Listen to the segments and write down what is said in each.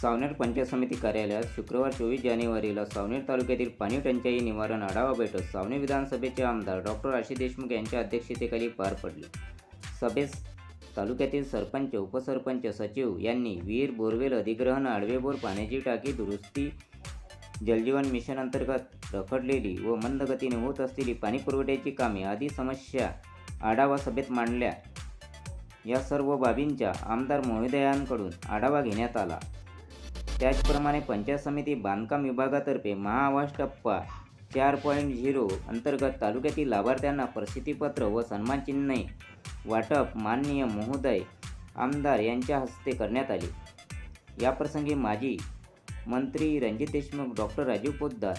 सावनेर पंचायत समिती कार्यालयात शुक्रवार चोवीस जानेवारीला सावनेर तालुक्यातील पाणी टंचाई निवारण आढावा बैठक सावनेर विधानसभेचे आमदार डॉक्टर आशिष देशमुख यांच्या अध्यक्षतेखाली पार पडली. सभेस तालुक्यातील सरपंच उपसरपंच सचिव यांनी विहीर बोरवेल अधिग्रहण आडवेबोर पाण्याची टाकी दुरुस्ती जलजीवन मिशन अंतर्गत रखडलेली व मंद गतीने होत असलेली पाणी पुरवठ्याची कामे आदी समस्या आढावा सभेत मांडल्या. या सर्व बाबींचा आमदार महोदयांकडून आढावा घेण्यात आला. त्याचप्रमाणे पंचायत समिती बांधकाम विभागातर्फे महाआवास टप्पा चार पॉईंट झिरो अंतर्गत तालुक्यातील लाभार्थ्यांना प्रसिद्धीपत्र व सन्मानचिन्हे वाटप माननीय महोदय आमदार यांच्या हस्ते करण्यात आले. याप्रसंगी माजी मंत्री Ranjit Deshmukh doctor Rajeev Poddar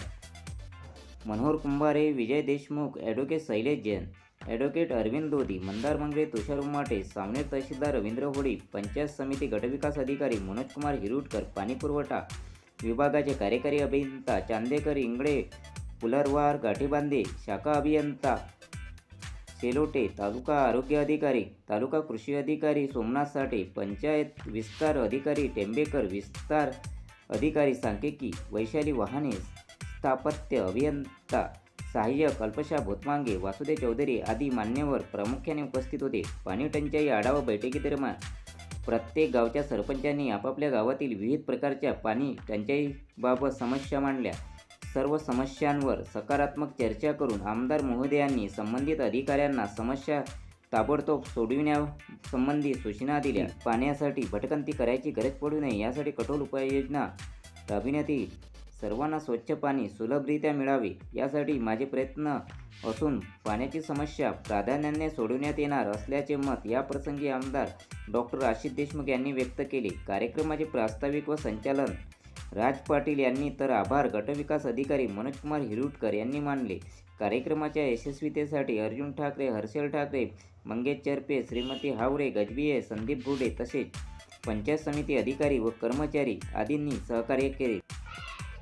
Manohar Kumbhare Vijay Deshmukh advocate Shailesh Jain advocate Arvind Lodhi Mandar Mangale Tushar Umate Saoner तहसीलदार रवींद्र होळी पंचायत समिती गटविकास अधिकारी मनोज कुमार हिरुटकर पाणीपुरवठा विभागाचे कार्यकारी अभियंता चांदेकर इंगळे पुलरवार गाठीबांधे शाखा अभियंता सेलोटे तालुका आरोग्य अधिकारी तालुका कृषी अधिकारी सोमनाथ साठे पंचायत विस्तार अधिकारी टेंबेकर विस्तार अधिकारी सांख्यिकी वैशाली वाहने स्थापत्य अभियंता सहाय्यक अल्पशा भोतमांगे वासुदेव चौधरी आदी मान्यवर प्रामुख्याने उपस्थित होते. पाणी टंचाई आढावा बैठकीदरम्यान प्रत्येक गावच्या सरपंचांनी आपापल्या गावातील विविध प्रकारच्या पाणी टंचाईबाबत समस्या मांडल्या. सर्व समस्यांवर सकारात्मक चर्चा करून आमदार महोदयांनी संबंधित अधिकाऱ्यांना समस्या ताबडतोब सोडविण्यासंबंधी सूचना दिल्या. पाण्यासाठी भटकंती करायची गरज पडू नये यासाठी कठोर उपाययोजना राबविण्यात येईल. सर्वांना स्वच्छ पाणी सुलभरित्या मिळावे यासाठी माझे प्रयत्न असून पाण्याची समस्या प्राधान्याने सोडवण्यात येणार असल्याचे मत याप्रसंगी आमदार डॉक्टर आशिष देशमुख यांनी व्यक्त केले. कार्यक्रमाचे प्रास्ताविक व संचालन राज पाटील यांनी तर आभार. गटविकास अधिकारी मनोजकुमार हिरुटकर यांनी मानले. कार्यक्रमाच्या यशस्वीतेसाठी अर्जुन ठाकरे हर्षल ठाकरे मंगेश चरपे श्रीमती हावरे गजबिये संदीप भुडे तसेच पंचायत समिती अधिकारी व कर्मचारी आदींनी सहकार्य केले.